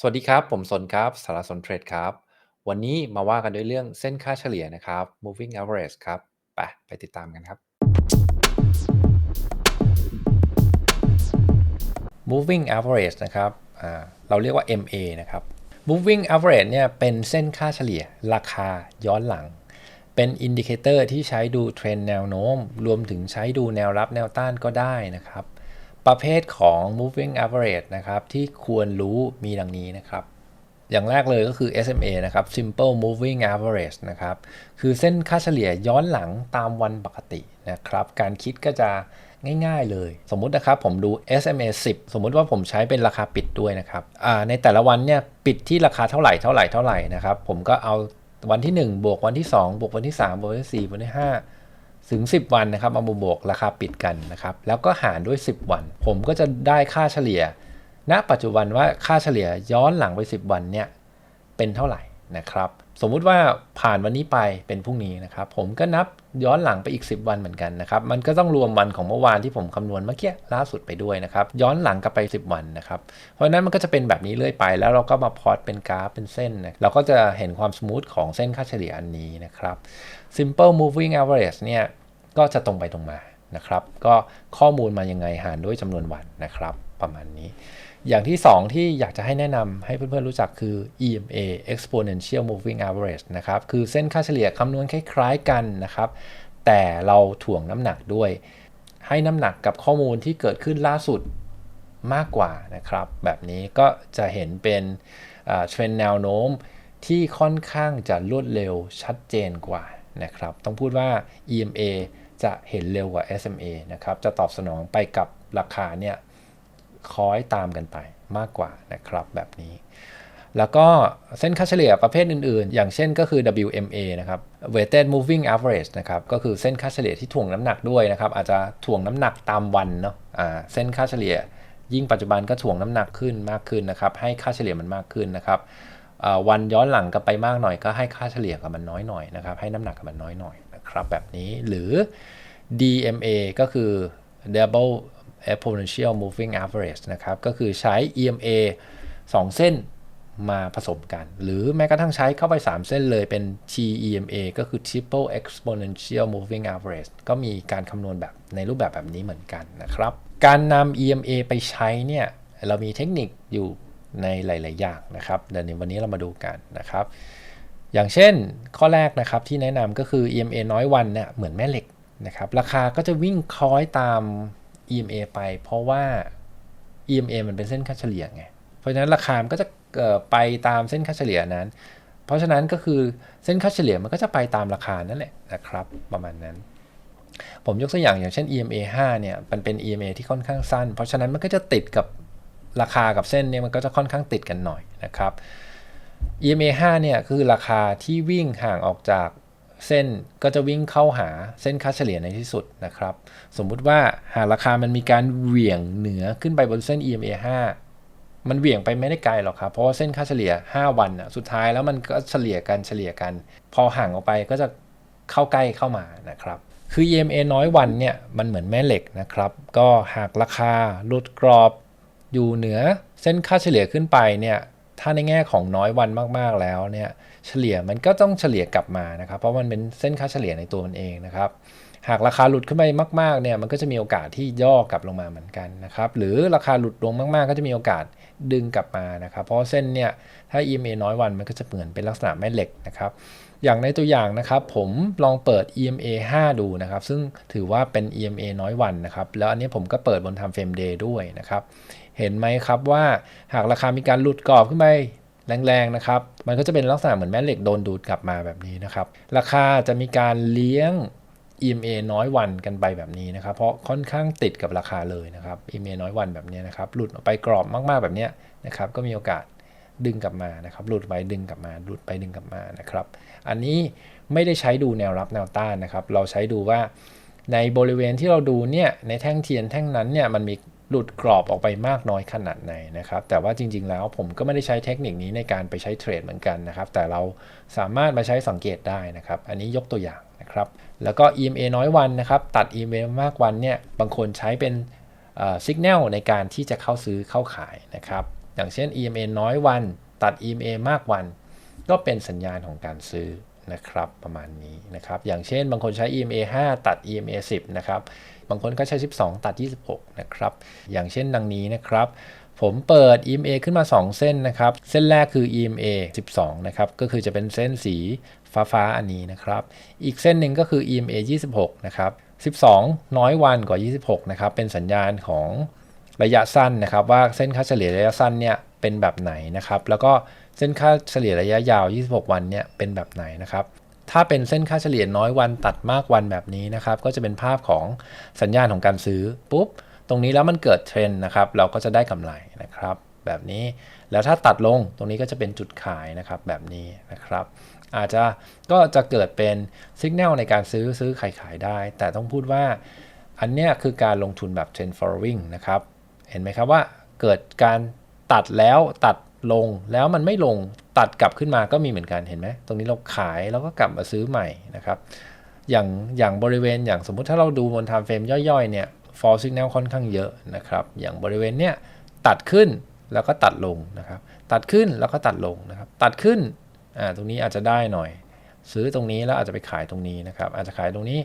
สวัสดีครับ ผมสนครับสารสนเทรดครับ วันนี้มาว่ากันด้วยเรื่องเส้นค่าเฉลี่ยนะครับ moving average ครับไปไปติดตามกันครับ moving average นะครับเราเรียกว่า MA นะครับ moving average เนี่ยเป็นเส้นค่าเฉลี่ยราคาย้อนหลัง เป็นอินดิเคเตอร์ที่ใช้ดูเทรนแนวโน้ม รวมถึงใช้ดูแนวรับแนวต้านก็ได้นะครับ ประเภทของ moving average นะครับ ที่ควรรู้มีดังนี้นะครับ อย่างแรกเลยก็คือ SMA นะครับ simple moving average นะครับ คือเส้นค่าเฉลี่ยย้อนหลังตามวันปกตินะครับ การคิดก็จะง่ายๆเลย สมมุตินะครับผมดู SMA 10 สมมุติว่าผมใช้เป็นราคาปิดด้วยนะครับในแต่ละวันเนี่ยปิดที่ราคาเท่าไหร่เท่าไหร่เท่าไหร่นะครับ ผมก็เอาวันที่ 1 บวกวันที่ 2 บวกวันที่ 3 บวกวันที่4วันที่ 5 ถึง 10 วันนะครับเอามาบวกราคาปิดกันนะครับ แล้วก็หารด้วย 10 วัน ผมก็จะได้ค่าเฉลี่ย ณ ปัจจุบันว่าค่าเฉลี่ยย้อนหลังไป 10 วันเนี่ยเป็นเท่าไหร่นะครับ สมมุติว่าผ่านวันนี้ไปเป็นพรุ่งนี้นะครับ ผมก็นับย้อนหลังไปอีก 10 วันเหมือนกันนะครับ มันก็ต้องรวมวันของเมื่อวานที่ผมคำนวณเมื่อกี้ล่าสุดไปด้วยนะครับ ย้อนหลังกลับไป 10 วันนะครับ เพราะฉะนั้นมันก็จะเป็นแบบนี้เรื่อยไป แล้วเราก็มาพอตเป็นกราฟเป็นเส้นนะเราก็จะเห็นความสมูทของเส้นค่าเฉลี่ยอันนี้นะครับ simple moving average เนี่ยก็จะตรงไปตรงมานะครับ ก็ข้อมูลมายังไงหารด้วยจำนวนวันนะครับ ประมาณนี้ อย่างที่ 2 ที่อยากจะให้แนะนำให้เพื่อนๆรู้จักคือ EMA exponential moving average นะครับคือเส้นค่าเฉลี่ยคำนวณคล้ายๆกันนะครับ แต่เราถ่วงน้ำหนักด้วย ให้น้ำหนักกับข้อมูลที่เกิดขึ้นล่าสุดมากกว่านะครับ แบบนี้ก็จะเห็นเป็นเทรนแนวโน้มที่ค่อนข้างจะรวดเร็วชัดเจนกว่านะครับ ต้องพูดว่า EMA จะเห็นเร็วกว่า SMA นะครับ จะตอบสนองไปกับราคาเนี่ย คล้อยตามกันไปมากกว่านะครับแบบนี้ แล้วก็เส้นค่าเฉลี่ยประเภทอื่นๆ อย่างเช่นก็คือ WMA นะครับ weighted moving average นะครับก็คือเส้นค่าเฉลี่ยที่ถ่วงน้ำหนักด้วยนะครับอาจจะถ่วงน้ำหนักตามวันเนาะเส้นค่าเฉลี่ยยิ่งปัจจุบันก็ถ่วงน้ำหนักขึ้นมากขึ้นนะครับ ให้ค่าเฉลี่ยมันมากขึ้นนะครับวันย้อนหลังกันไปมากหน่อยก็ให้ค่าเฉลี่ยกับมันน้อยหน่อยนะครับ ให้น้ำหนักกับมันน้อยหน่อยนะครับ แบบนี้หรือ DMA ก็คือ double exponential moving average นะครับ ก็คือใช้ EMA 2 เส้นมาผสมกัน หรือแม้กระทั่งใช้เข้าไป 3 เส้นเลยเป็น TEMA ก็คือ triple exponential moving average ก็มีการคำนวณแบบในรูปแบบแบบนี้เหมือนกันนะครับ การนำ EMA ไปใช้เนี่ย เรามีเทคนิคอยู่ในหลาย ๆ อย่างนะครับเดี๋ยวในวันนี้เรามาดูกันนะครับ อย่างเช่นข้อแรกนะครับที่แนะนำก็คือ EMA น้อยวันเนี่ยเหมือนแม่เหล็กนะครับ ราคาก็จะวิ่งคล้อยตาม EMA ไป เพราะว่า EMA มันเป็นเส้นค่าเฉลี่ยไง เพราะฉะนั้นราคามันก็จะไปตามเส้นค่าเฉลี่ยนั้น เพราะฉะนั้นก็คือเส้นค่าเฉลี่ยมันก็จะไปตามราคานั่นแหละนะครับ ประมาณนั้น ผมยกตัวอย่างอย่างเช่น EMA 5เนี่ย มันเป็น EMA ที่ค่อนข้างสั้น เพราะฉะนั้นมันก็จะติดกับราคากับเส้นเนี่ยมันก็จะค่อนข้างติดกันหน่อยนะครับ EMA 5เนี่ยคือราคาที่วิ่งห่างออกจาก เส้นก็จะวิ่งเข้าหาเส้นค่าเฉลี่ยในที่สุดนะครับ สมมุติว่าหากราคามันมีการเหวี่ยงเหนือขึ้นไปบนเส้น EMA 5 มันเหวี่ยงไปไม่ได้ไกลหรอกครับ เพราะว่าเส้นค่าเฉลี่ย 5 วันสุดท้ายแล้วมันก็เฉลี่ยกันเฉลี่ยกัน พอห่างออกไปก็จะเข้าใกล้เข้ามานะครับคือ EMA น้อยวันเนี่ยมันเหมือนแม่เหล็กนะครับ ก็หากราคาหลุดกรอบอยู่เหนือเส้นค่าเฉลี่ยขึ้นไปเนี่ย ถ้าในแง่ของน้อยวันมากๆแล้วเนี่ยเฉลี่ยมันก็ต้องเฉลี่ยกลับมานะครับ เพราะมันเป็นเส้นค่าเฉลี่ยในตัวมันเองนะครับ หากราคาหลุดขึ้นไปมากๆเนี่ยมันก็จะมีโอกาสที่ย่อกลับลงมาเหมือนกันนะครับหรือราคาหลุดลงมากๆ ก็จะมีโอกาสดึงกลับมานะครับ เพราะเส้นเนี่ยถ้า EMA น้อยวันมันก็จะเหมือนเป็นลักษณะแม่เหล็กนะครับอย่างในตัวอย่างนะครับ ผมลองเปิด EMA 5 ดูนะครับ ซึ่งถือว่าเป็น EMA น้อยวันนะครับ แล้วอันนี้ผมก็เปิดบน time frame day ด้วยนะครับ เห็นไหมครับว่าหากราคามีการหลุดกรอบขึ้นไปแรงๆนะครับ มันก็จะเป็นลักษณะเหมือนแม่เหล็กโดนดูดกลับมาแบบนี้นะครับ ราคาจะมีการเลี้ยง EMA น้อยวันกันไปแบบนี้นะครับ เพราะค่อนข้างติดกับราคาเลยนะครับ EMA น้อยวันแบบนี้นะครับ หลุดออกไปกรอบมากๆแบบนี้นะครับ ก็มีโอกาสดึงกลับมานะครับ หลุดไปดึงกลับมา หลุดไปดึงกลับมานะครับ อันนี้ไม่ได้ใช้ดูแนวรับแนวต้านนะครับ เราใช้ดูว่าในบริเวณที่เราดูเนี่ย ในแท่งเทียนแท่งนั้นเนี่ย มันมี หลุดกรอบออกไปมากน้อยขนาดไหนนะครับ แต่ว่าจริงๆแล้วผมก็ไม่ได้ใช้เทคนิคนี้ในการไปใช้เทรดเหมือนกันนะครับ แต่เราสามารถมาใช้สังเกตได้นะครับ อันนี้ยกตัวอย่างนะครับ แล้วก็ EMA น้อยวันนะครับ ตัด EMA มากวันเนี่ย บางคนใช้เป็นสัญญาณในการที่จะเข้าซื้อเข้าขายนะครับ อย่างเช่น EMA น้อยวัน ตัด EMA มากวัน ก็เป็นสัญญาณของการซื้อ นะครับประมาณนี้นะครับอย่างเช่นบางคนใช้ EMA 5 ตัด EMA 10นะครับบางคนก็ใช้ 12 ตัด 26นะครับอย่างเช่นดังนี้นะครับผมเปิด EMA ขึ้นมา 2 เส้นนะครับ เส้นแรกคือ EMA 12 นะครับ ก็คือจะเป็นเส้นสีฟ้าฟ้าอันนี้นะครับ อีกเส้นหนึ่งก็คือ EMA 26 นะครับ 12 น้อยวันกว่า 26 นะครับ เป็นสัญญาณของระยะสั้นนะครับ ว่าเส้นค่าเฉลี่ยระยะสั้นเนี่ยเป็นแบบไหนนะครับ แล้วก็ เส้นค่าเฉลี่ยระยะยาว 26 วันเนี่ยเป็นแบบไหนนะครับ ถ้าเป็นเส้นค่าเฉลี่ยน้อยวันตัดมากวันแบบนี้นะครับ ก็จะเป็นภาพของสัญญาณของการซื้อปุ๊บ ตรงนี้แล้วมันเกิดเทรนด์นะครับ เราก็จะได้กำไรนะครับ แบบนี้แล้วถ้าตัดลงตรงนี้ก็จะเป็นจุดขายนะครับแบบนี้นะครับ อาจจะก็จะเกิดเป็นสัญญาณในการซื้อซื้อขายขายได้ แต่ต้องพูดว่าอันเนี้ยคือการลงทุนแบบ trend following นะครับ เห็นไหมครับว่าเกิดการตัดแล้วตัด ลงแล้วมันไม่ลงตัดกลับขึ้นมาก็มีเหมือนกันเห็นไหมตรงนี้เราขายแล้วก็กลับมาซื้อใหม่นะครับอย่างอย่างบริเวณอย่างสมมุติถ้าเราดูบน time frame ย่อยๆเนี่ย fall signal ค่อนข้างเยอะนะครับอย่างบริเวณเนี้ยตัดขึ้นแล้วก็ตัดลงนะครับตัดขึ้นแล้วก็ตัดลงนะครับตัดขึ้นอ่าตรงนี้อาจจะได้หน่อย ซื้อตรงนี้แล้วอาจจะไปขายตรงนี้นะครับอาจจะขายตรงนี้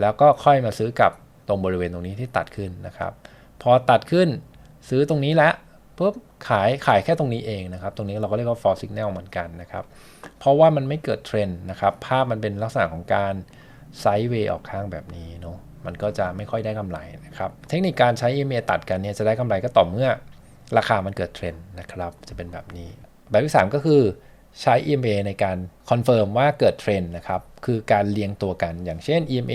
แล้วก็ค่อยมาซื้อกับตรงบริเวณตรงนี้ที่ตัดขึ้นนะครับพอตัดขึ้นซื้อตรงนี้แล้ว ปุ๊บขายขายแค่ตรงนี้เองนะครับ ตรงนี้เราก็เรียกว่า fall signal เหมือนกันนะครับ เพราะว่ามันไม่เกิดเทรนด์นะครับ ภาพมันเป็นลักษณะของการไซด์เวย์ออกข้างแบบนี้เนาะมันก็จะไม่ค่อยได้กำไรนะครับ เทคนิคการใช้ EMA ตัดกันเนี่ยจะได้กำไรก็ต่อเมื่อราคามันเกิดเทรนด์นะครับ จะเป็นแบบนี้ แบบที่ 3 ก็คือใช้ EMA ในการคอนเฟิร์มว่าเกิดเทรนด์นะครับ คือการเรียงตัวกันอย่างเช่น EMA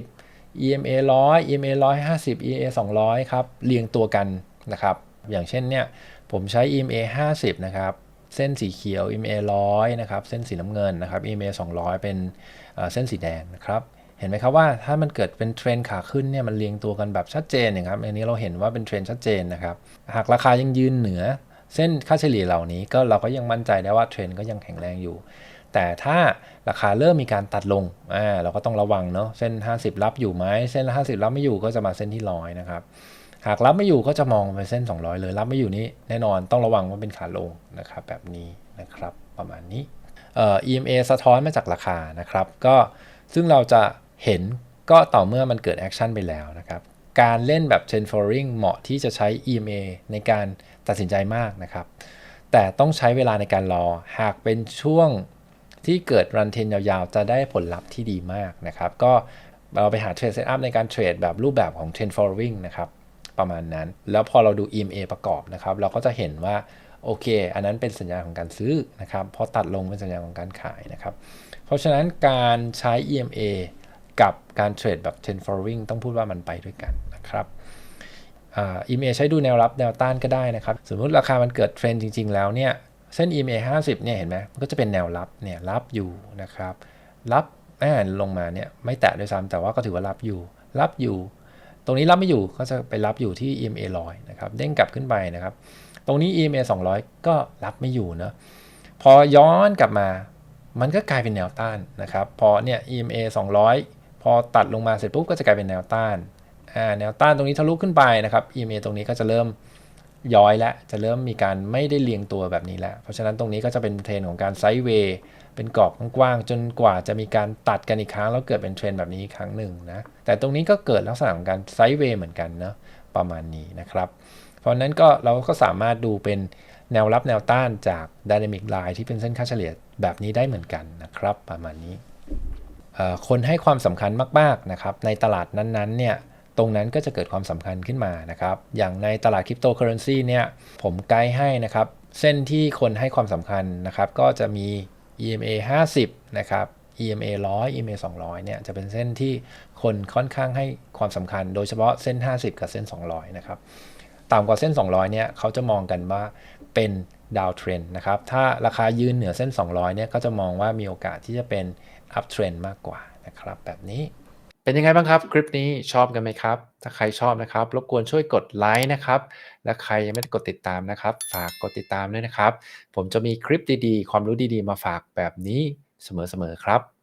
50 EMA 100 EMA 150 EMA 200 ครับ เรียงตัวกันนะครับ อย่างเช่นเนี่ยผมใช้ EMA 50 นะครับ เส้นสีเขียว EMA 100 นะครับ เส้นสีน้ำเงินนะครับ EMA 200 เป็นเส้นสีแดงนะครับเห็นไหมครับว่าถ้ามันเกิดเป็นเทรนขาขึ้นเนี่ยมันเรียงตัวกันแบบชัดเจนนะครับอันนี้เราเห็นว่าเป็นเทรนชัดเจนนะครับหากราคายังยืนเหนือ เส้นค่าเฉลี่ยเหล่านี้ก็เราก็ยังมั่นใจได้ว่าเทรนก็ยังแข็งแรงอยู่ แต่ถ้าราคาเริ่มมีการตัดลงอ่าเราก็ต้องระวังเนาะเส้น 50 รับอยู่ไหมเส้น 50 รับไม่อยู่ก็จะมาเส้นที่ร้อยนะครับ หากรับไม่อยู่ก็จะมองไปเส้น 200 เลย รับไม่อยู่นี้แน่นอนต้องระวังว่าเป็นขาลงนะครับแบบนี้นะครับประมาณนี้เอ่อ EMA สะท้อนมาจากราคานะครับก็ซึ่งเราจะเห็นก็ต่อเมื่อมันเกิดแอคชั่นไปแล้วนะครับการเล่นแบบ trend following เหมาะที่จะใช้ EMA ในการตัดสินใจมากนะครับ แต่ต้องใช้เวลาในการรอ หากเป็นช่วงที่เกิดรันเทนยาวๆ จะได้ผลลัพธ์ที่ดีมากนะครับ ก็เราไปหาเทรดเซตอัพในการเทรดแบบรูปแบบของ trend following นะครับ ประมาณนั้น แล้วพอเราดู EMA ประกอบนะครับ เราก็จะเห็นว่าโอเค อันนั้นเป็นสัญญาณของการซื้อนะครับพอตัดลงเป็นสัญญาณของการขายนะครับ เพราะฉะนั้นการใช้ EMA กับการเทรดแบบ trend following ต้องพูดว่ามันไปด้วยกันนะครับอ่า EMA ใช้ดูแนวรับแนวต้านก็ได้นะครับ สมมุติราคามันเกิดเทรนจริง ๆ แล้วเนี่ย เส้น EMA 50 เนี่ยเห็นไหมมันก็จะเป็นแนวรับเนี่ยรับอยู่นะครับ รับแม่ลงมาเนี่ยไม่แตะด้วยซ้ำแต่ว่าก็ถือว่ารับอยู่ รับอยู่ ตรงนี้รับไม่อยู่ก็จะไปรับอยู่ที่ EMA 100นะครับเด้งกลับขึ้นไปนะครับ ตรงนี้ EMA 200 ก็รับไม่อยู่เนะพอย้อนกลับมา มันก็กลายเป็นแนวต้านนะครับพอเนี่ย EMA 200 พอตัดลงมาเสร็จปุ๊บก็จะกลายเป็นแนวต้านแนวต้านตรงนี้ทะลุขึ้นไปนะครับ EMA ตรงนี้ก็จะเริ่มย้อยแล้วจะเริ่มมีการไม่ได้เรียงตัวแบบนี้แล้ว เพราะฉะนั้นตรงนี้ก็จะเป็นเทรนของการไซด์เวย์ เป็นกรอบกว้างๆจนกว่าจะมีการตัดกันอีกครั้ง แล้วเกิดเป็นเทรนแบบนี้อีกครั้งหนึ่งนะ แต่ตรงนี้ก็เกิดลักษณะของการไซด์เวย์เหมือนกันเนาะประมาณนี้นะครับ เพราะนั้นก็เราก็สามารถดูเป็นแนวรับแนวต้านจาก Dynamic Line ที่เป็นเส้นค่าเฉลี่ยแบบนี้ได้เหมือนกันนะครับ ประมาณนี้คนให้ความสำคัญมากๆนะครับในตลาดนั้นๆเนี่ยตรงนั้นก็จะเกิดความสำคัญขึ้นมานะครับ อย่างในตลาดคริปโตเคอเรนซีเนี่ยผมไกด์ให้นะครับ เส้นที่คนให้ความสำคัญนะครับ ก็จะมี EMA 50 นะครับ EMA 100 EMA 200 เนี่ยจะเป็นเส้นที่คนค่อนข้างให้ความสำคัญ โดยเฉพาะเส้น 50 กับเส้น 200 นะครับ ต่ำกว่าเส้น 200 เนี่ยเขาจะมองกันว่าเป็นดาวเทรนนะครับ ถ้าราคายืนเหนือเส้น 200 เนี่ยก็จะมองว่ามีโอกาสที่จะเป็นอัพเทรนมากกว่านะครับ แบบนี้ เป็นยังไงบ้างครับ คลิปนี้ชอบกันไหมครับ ถ้าใครชอบนะครับ รบกวนช่วยกดไลค์นะครับ และใครยังไม่ได้กดติดตามนะครับ ฝากกดติดตามด้วยนะครับ ผมจะมีคลิปดีๆ ความรู้ดีๆ มาฝากแบบนี้เสมอๆครับ